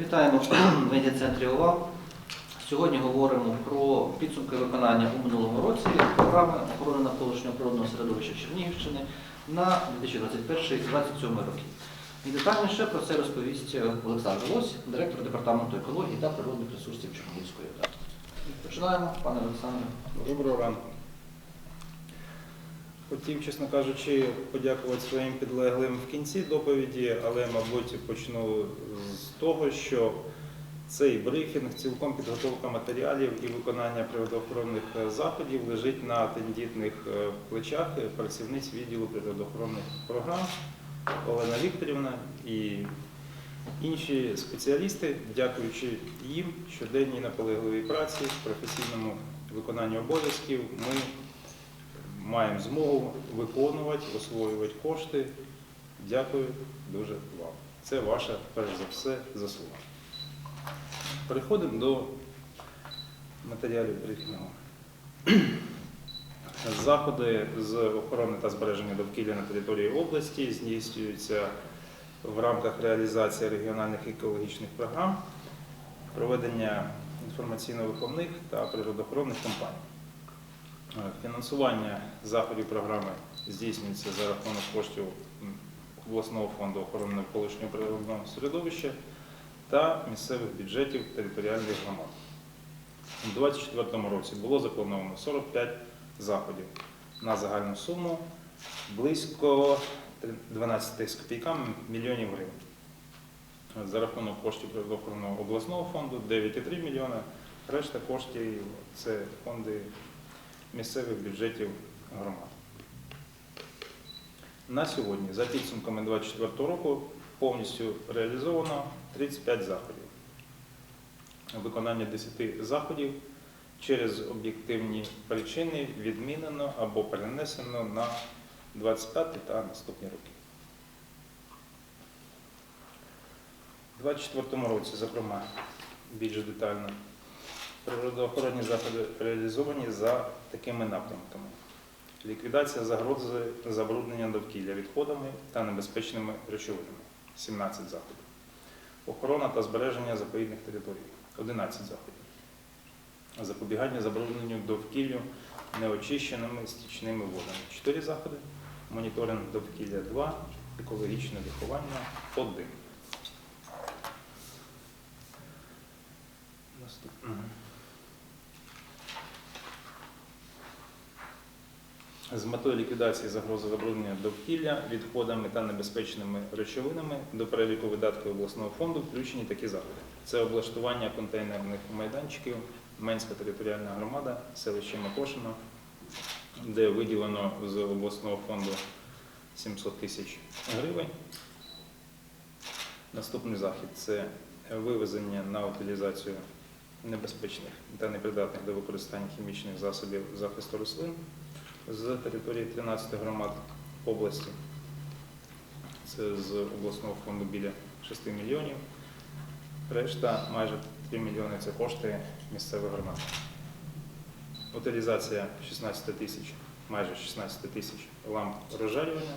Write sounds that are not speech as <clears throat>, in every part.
Вітаємо в <clears throat> медіа-центрі ОВА. Сьогодні говоримо про підсумки виконання у минулому році програми охорони навколишнього природного середовища Чернігівщини на 2021-2027 роки. І детальніше про це розповість Олександр Лось, директор департаменту екології та природних ресурсів Чернігівської ОДА. Починаємо, пане Олександре. Доброго ранку. Хотів, чесно кажучи, подякувати своїм підлеглим в кінці доповіді, але, мабуть, почну з того, що цей брифінг, цілком підготовка матеріалів і виконання природоохоронних е, заходів лежить на тендітних е, плечах працівниць відділу природоохоронних програм Олена Вікторівна і інші спеціалісти, дякуючи їм щоденній наполегливій праці, професійному виконанню обов'язків, ми маємо змогу виконувати, освоювати кошти. Дякую дуже вам. Це ваша, перш за все, заслуга. Переходимо до матеріалів брифінгу. <clears throat> Заходи з охорони та збереження довкілля на території області здійснюються в рамках реалізації регіональних екологічних програм, проведення інформаційно-виховних та природоохоронних кампаній. Е, Фінансування заходів програми здійснюється за рахунок коштів обласного фонду охорони навколишнього природного середовища та місцевих бюджетів територіальних громад. У 2024 році було заплановано 45 заходів на загальну суму близько 12 з копійками мільйонів гривень. За рахунок коштів природоохоронного обласного фонду 9,3 мільйона, решта коштів це фонди місцевих бюджетів громад. На сьогодні, за підсумками 2024 року, повністю реалізовано 35 заходів. Виконання 10 заходів через об'єктивні причини відмінено або перенесено на 25 та наступні роки. У 2024 році, зокрема, більш детально, природоохоронні заходи реалізовані за такими напрямками. Ліквідація загрози забруднення довкілля відходами та небезпечними речовинами 17 заходів. Охорона та збереження заповідних територій 11 заходів. Запобігання забрудненню довкіллю неочищеними стічними водами 4 заходи. Моніторинг довкілля 2, екологічне виховання 1. Наступне. З метою ліквідації загрози забруднення довкілля відходами та небезпечними речовинами до переліку видатків обласного фонду включені такі заходи. Це облаштування контейнерних майданчиків, Менська територіальна громада, селище Макошино, де виділено з обласного фонду 700 тисяч гривень. Наступний захід це вивезення на утилізацію небезпечних та непридатних до використання хімічних засобів захисту рослин з території 13 громад області. Це з обласного фонду біля 6 мільйонів. Решта майже 3 мільйони це кошти місцевих громад. Утилізація 16 тисяч, майже 16 тисяч ламп розжарювання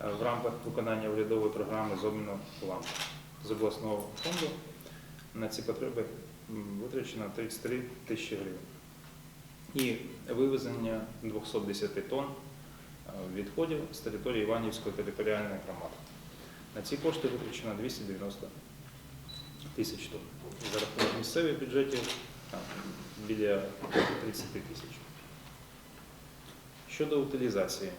е, в рамках виконання урядової програми з обміну ламп з обласного фонду. На ці потреби витрачено 33 тисячі гривень і вивезення 210 тонн е, відходів з території Іванівської територіальної громади. На ці кошти витрачено 290 тисяч тонн. За рахунок місцевих бюджетів біля 30 тисяч. Щодо утилізації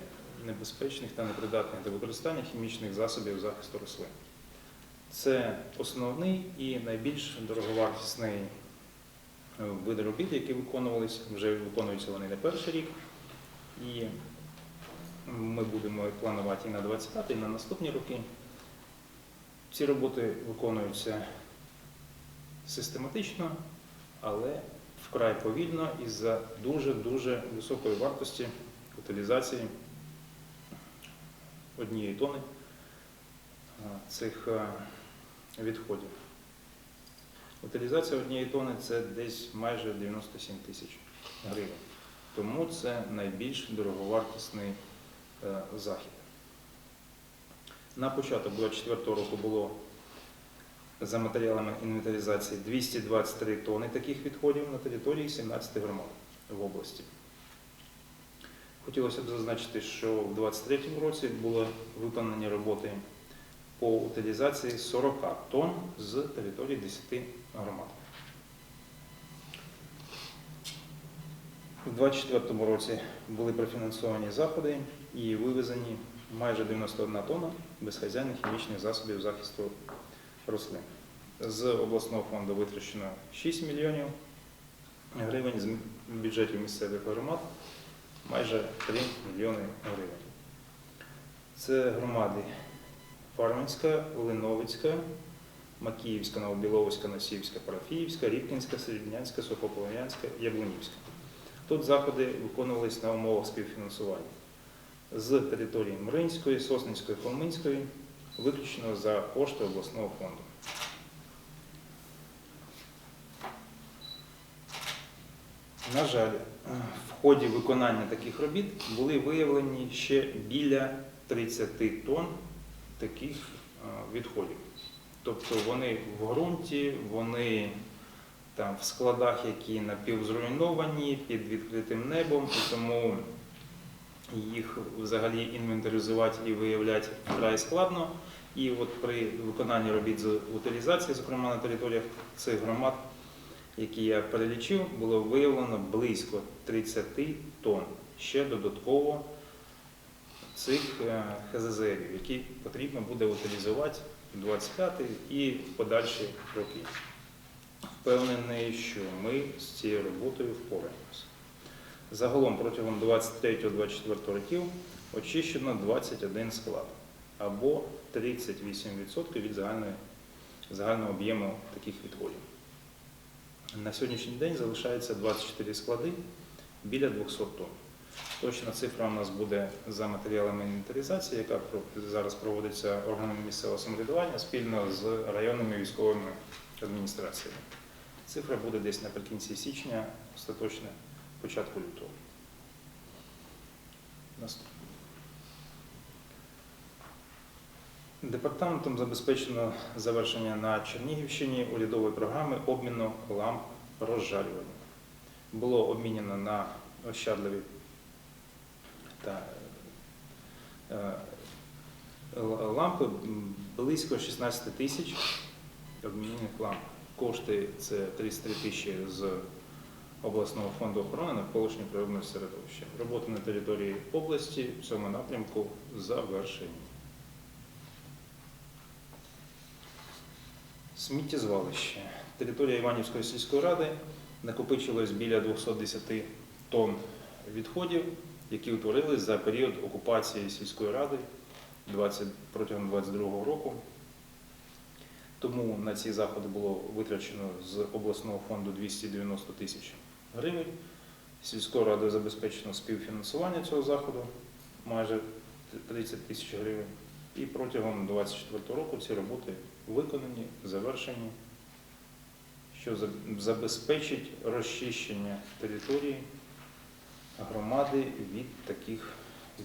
небезпечних та непридатних до використання хімічних засобів захисту рослин. Це основний і найбільш дороговартісний види робіт, які виконувалися, вже виконуються вони не перший рік. І ми будемо планувати і на 25 і на наступні роки. Ці роботи виконуються систематично, але вкрай повільно із-за дуже-дуже високої вартості утилізації однієї тони цих відходів. Утилізація однієї тони це десь майже 97 тисяч гривень. Тому це найбільш дороговартісний е, захід. На початок 2024 року було за матеріалами інвентаризації 223 тони таких відходів на території 17 громад в області. Хотілося б зазначити, що в 2023 році були виконані роботи по утилізації 40 тонн з території 10 громад. У 2024 році були профінансовані заходи і вивезені майже 91 тонна безхазяйних хімічних засобів захисту рослин. З обласного фонду витрачено 6 мільйонів гривень, з бюджетів місцевих громад майже 3 мільйони гривень. Це громади Фарминська, Линовицька, Макіївська, Новобіловська, Носіївська, Парафіївська, Рівкінська, Середнянська, Сухополонянська, Яблунівська. Тут заходи виконувалися на умовах співфінансування з території Мринської, Сосненської, Холминської, виключно за кошти обласного фонду. На жаль, в ході виконання таких робіт були виявлені ще біля 30 тонн таких відходів. Тобто вони в ґрунті, вони там в складах, які напівзруйновані, під відкритим небом, і тому їх взагалі інвентаризувати і виявляти вкрай складно. І от при виконанні робіт з утилізації, зокрема на територіях цих громад, які я перелічив, було виявлено близько 30 тонн ще додатково цих е, ХЗЗРів, які потрібно буде утилізувати в 25 і подальші роки. Впевнений, що ми з цією роботою впораємося. Загалом протягом 23-24 років очищено 21 склад або 38% від загальної, загального об'єму таких відходів. На сьогоднішній день залишається 24 склади біля 200 тонн. Точна цифра у нас буде за матеріалами інвентаризації, яка зараз проводиться органами місцевого самоврядування спільно з районними військовими адміністраціями. Цифра буде десь наприкінці січня, остаточно початку лютого. Наступне. Департаментом забезпечено завершення на Чернігівщині урядової програми обміну ламп розжарювання. Було обміняно на ощадливі та е, лампи близько 16 тисяч обмінених ламп. Кошти це 33 тисячі з обласного фонду охорони навколишнього природного середовища. Роботи на території області в цьому напрямку завершені. Сміттєзвалище. Територія Іванівської сільської ради накопичилось біля 210 тонн відходів, які утворились за період окупації сільської ради 20, протягом 22-го року. Тому на ці заходи було витрачено з обласного фонду 290 тисяч гривень. Сільською радою забезпечено співфінансування цього заходу майже 30 тисяч гривень. І протягом 2024 року ці роботи виконані, завершені, що забезпечить розчищення території громади від таких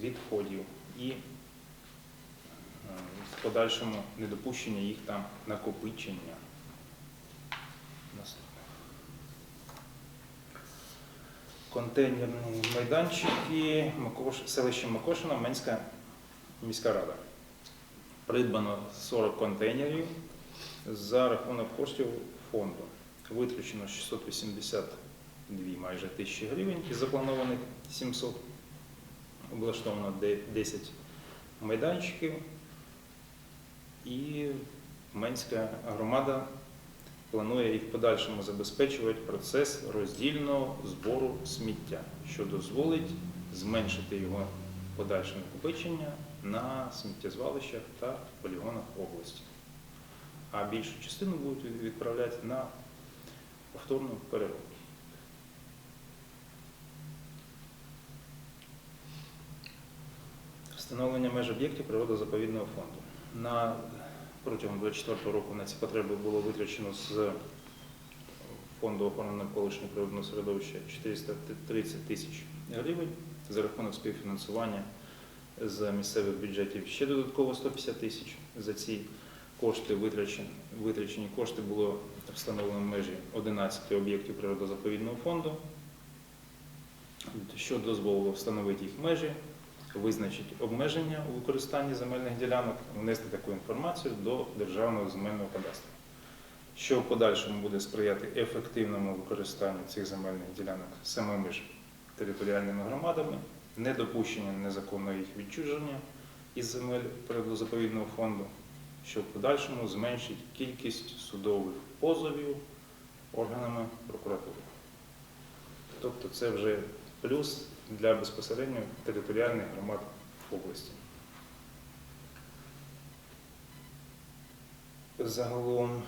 відходів і е, в подальшому недопущення їх там накопичення. Контейнерні майданчики селище Макошина, Менська міська рада. Придбано 40 контейнерів за рахунок коштів фонду. Виключено 680 Дві майже тисячі гривень із запланованих 700. Облаштовано 10 майданчиків. І Менська громада планує і в подальшому забезпечувати процес роздільного збору сміття, що дозволить зменшити його подальше накопичення на сміттєзвалищах та полігонах області. А більшу частину будуть відправляти на повторну переробку. Встановлення меж об'єктів природозаповідного фонду. На протягом 24 року на ці потреби було витрачено з фонду охорони навколишнього природного середовища 430 тисяч гривень за рахунок співфінансування з місцевих бюджетів. Ще додатково 150 тисяч за ці кошти витрачені, витрачені кошти було встановлено в межі 11 об'єктів природозаповідного фонду, що дозволило встановити їх межі, визначити обмеження у використанні земельних ділянок, внести таку інформацію до Державного земельного кадастру, що в подальшому буде сприяти ефективному використанню цих земельних ділянок самими ж територіальними громадами, недопущення незаконного їх відчуження із земель природозаповідного фонду, що в подальшому зменшить кількість судових позовів органами прокуратури. Тобто це вже плюс для безпосередньо територіальних громад області. Загалом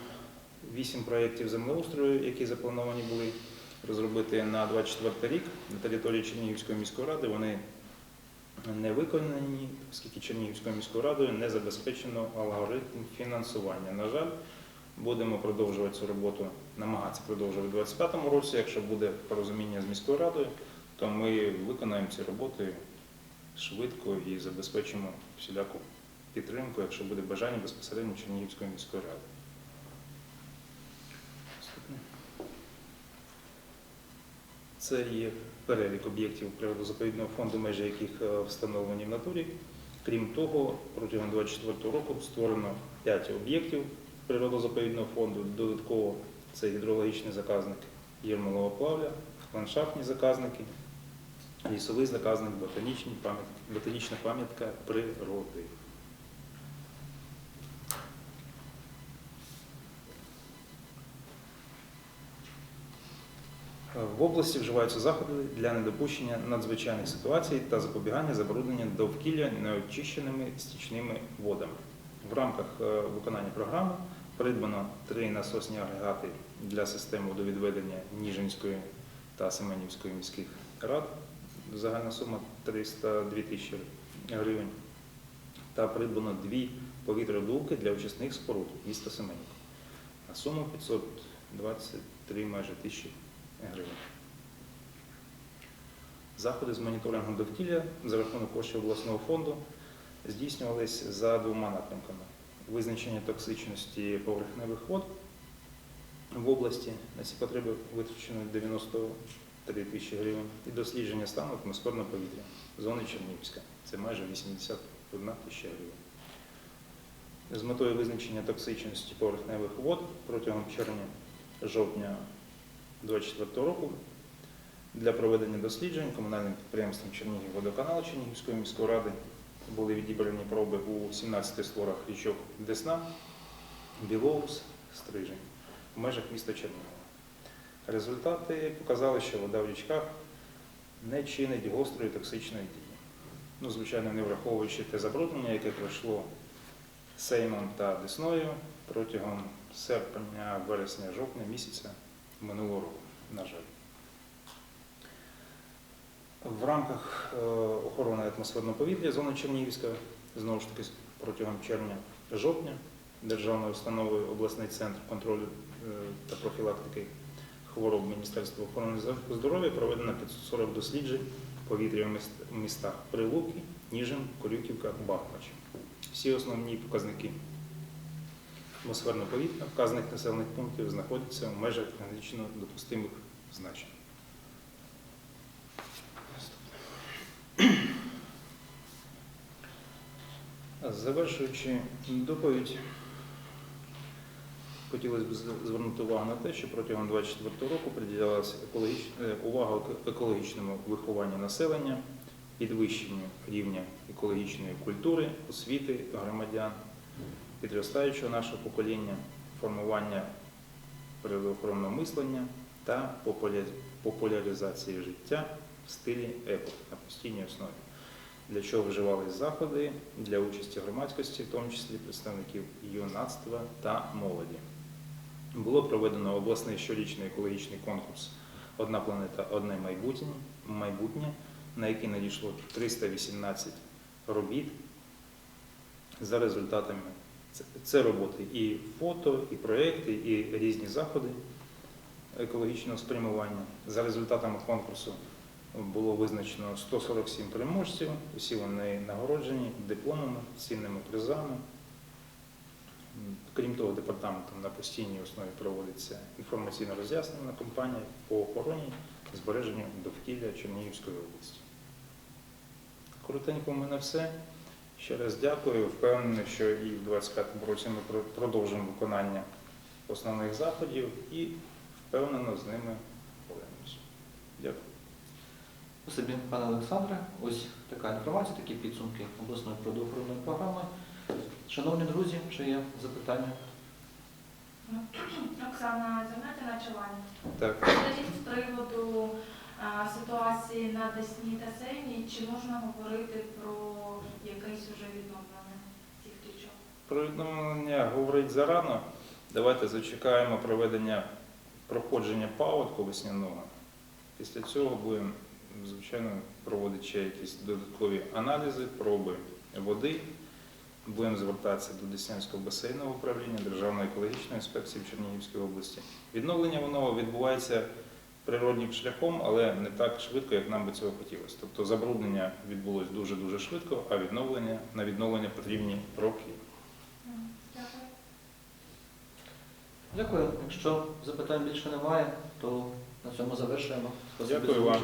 вісім проєктів землеустрою, які заплановані були розробити на 24 рік на території Чернігівської міської ради, вони не виконані, оскільки Чернігівською міською радою не забезпечено алгоритм фінансування. На жаль, будемо продовжувати цю роботу, намагатися продовжувати у 2025 році. Якщо буде порозуміння з міською радою, то ми виконаємо ці роботи швидко і забезпечимо всіляку підтримку, якщо буде бажання безпосередньо Чернігівської міської ради. Це є перелік об'єктів природозаповідного фонду, межі яких е, встановлені в натурі. Крім того, протягом 2024 року створено 5 об'єктів природозаповідного фонду. Додатково це гідрологічний заказник Єрмолова плавля, ландшафтні заказники, лісовий заказник, ботанічна пам'ятка природи. В області вживаються заходи для недопущення надзвичайних ситуацій та запобігання забруднення довкілля неочищеними стічними водами. В рамках е, виконання програми придбано три насосні агрегати для систем водовідведення Ніжинської та Семенівської міських рад. Загальна сума 302 тисячі гривень. Та придбано дві повітродувки для очисних споруд міста Семенівка на суму 523 майже тисячі гривень. Заходи з моніторингу довкілля за рахунок коштів обласного фонду здійснювались за двома напрямками: визначення токсичності поверхневих вод в області на ці потреби витрачено 93 тисячі гривень і дослідження стану атмосферного повітря зони Чернігівська. Це майже 81 тисяча гривень. З метою визначення токсичності поверхневих вод протягом червня-жовтня 2024 року для проведення досліджень комунальним підприємством Чернігівводоканал Чернігівської міської ради були відібрані проби у 17 створах річок Десна, Білоус, Стрижень в межах міста Чернігова. Результати показали, що вода в річках не чинить гострої токсичної дії. Ну, звичайно, не враховуючи те забруднення, яке пройшло Сеймом та Десною протягом серпня, вересня, жовтня місяця минулого року, на жаль. В рамках е, охорони атмосферного повітря зони Чернігівська, знову ж таки протягом червня-жовтня державною установою обласний центр контролю е, та профілактики хвороб Міністерства охорони здоров'я проведено 540 досліджень повітря в містах Прилуки, Ніжин, Корюківка, Бахмач. Всі основні показники атмосферного повітря вказаних населених пунктів знаходяться в межах гранично допустимих значень. Завершуючи доповідь, хотілося б звернути увагу на те, що протягом 2024 року приділялася е, увага екологічному вихованню населення, підвищенню рівня екологічної культури, освіти громадян, підростаючого нашого покоління, формування природоохоронного мислення та популяризації життя в стилі еко на постійній основі для чого вживались заходи для участі громадськості, в тому числі представників юнацтва та молоді. Було проведено обласний щорічний екологічний конкурс Одна планета, одне майбутнє, майбутнє на який надійшло 318 робіт за результатами. Це- роботи і фото, і проекти, і різні заходи екологічного спрямування. За результатами конкурсу було визначено 147 переможців, усі вони нагороджені дипломами, цінними призами. Крім того, департаментом на постійній основі проводиться інформаційно роз'яснена кампанія по охороні збереженню довкілля Чернігівської області. Коротенько в мене все. Ще раз дякую. Впевнений, що і в 2025 році ми про- продовжимо виконання основних заходів і впевнено з ними впораємося. Дякую. Спасибі, пане Олександре. Ось така інформація, такі підсумки обласної природоохоронної програми. Шановні друзі, чи є запитання? <clears throat> Оксана, звернете начування. Так. Скажіть з приводу а, ситуації на Десні та Сені, чи можна говорити про якесь уже відновлення цих річок? Про відновлення говорить зарано. Давайте зачекаємо проведення проходження паводку весняного. Після цього будемо, звичайно, проводити ще якісь додаткові аналізи, проби води. Будемо звертатися до Деснянського басейного управління Державної екологічної інспекції в Чернігівській області. Відновлення воно відбувається природнім шляхом, але не так швидко, як нам би цього хотілося. Тобто забруднення відбулось дуже-дуже швидко, а відновлення на відновлення потрібні роки. Дякую. Якщо запитань більше немає, то на цьому завершуємо. Дякую вам.